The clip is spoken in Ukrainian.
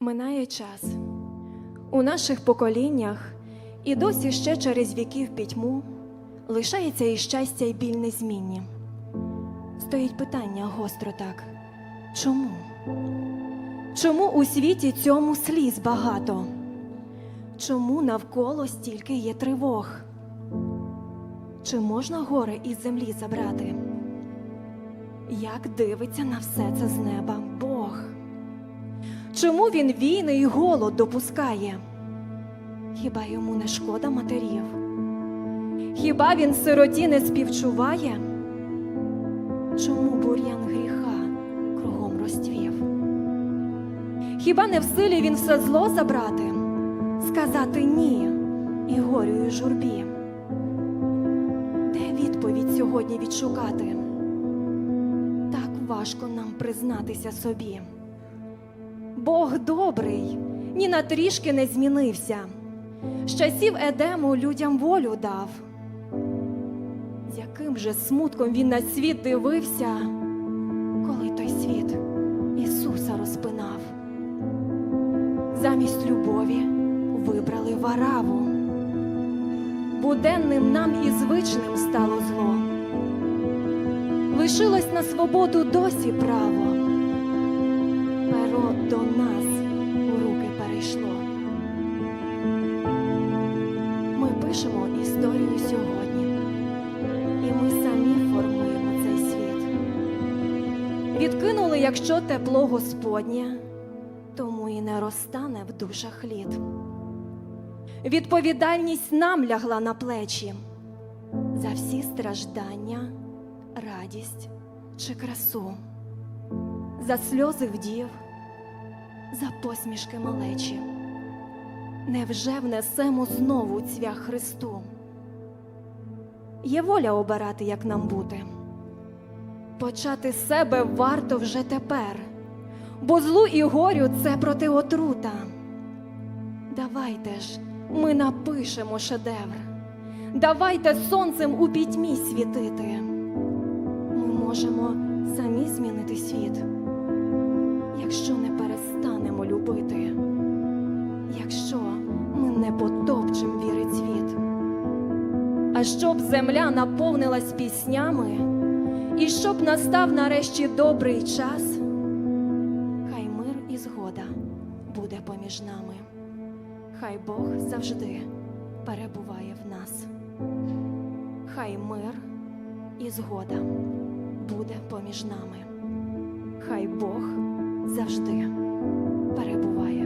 Минає час. У наших поколіннях і досі ще через віків пітьму лишається і щастя, і біль незмінні. Стоїть питання гостро так. Чому? Чому у світі цьому сліз багато? Чому навколо стільки є тривог? Чи можна гори із землі забрати? Як дивиться на все це з неба? Чому він війни і голод допускає? Хіба йому не шкода матерів? Хіба він сироті не співчуває? Чому бур'ян гріха кругом розцвів? Хіба не в силі він все зло забрати, сказати ні і горю і журбі? Де відповідь сьогодні відшукати? Так важко нам признатися собі. Бог добрий, ні на трішки не змінився. З часів Едему людям волю дав. З яким же смутком він на світ дивився, коли той світ Ісуса розпинав. Замість любові вибрали вараву. Буденним нам і звичним стало зло. Лишилось на свободу досі право. Перо до нас у руки перейшло. Ми пишемо історію сьогодні, і ми самі формуємо цей світ. Відкинули, якщо тепло Господнє, тому і не розтане в душах лід. Відповідальність нам лягла на плечі за всі страждання, радість чи красу, за сльози вдів, за посмішки малечі. Невже внесемо знову цвях Христу? Є воля обирати, як нам бути. Почати себе варто вже тепер, бо злу і горю це проти отрута. Давайте ж ми напишемо шедевр, давайте сонцем у пітьмі світити. Ми можемо самі змінити світ, якщо не перестанемо любити, якщо ми не потопчем віри цвіт. А щоб земля наповнилась піснями, і щоб настав нарешті добрий час, хай мир і згода буде поміж нами. Хай Бог завжди перебуває в нас. Хай мир і згода буде поміж нами. Хай Бог завжди перебуває.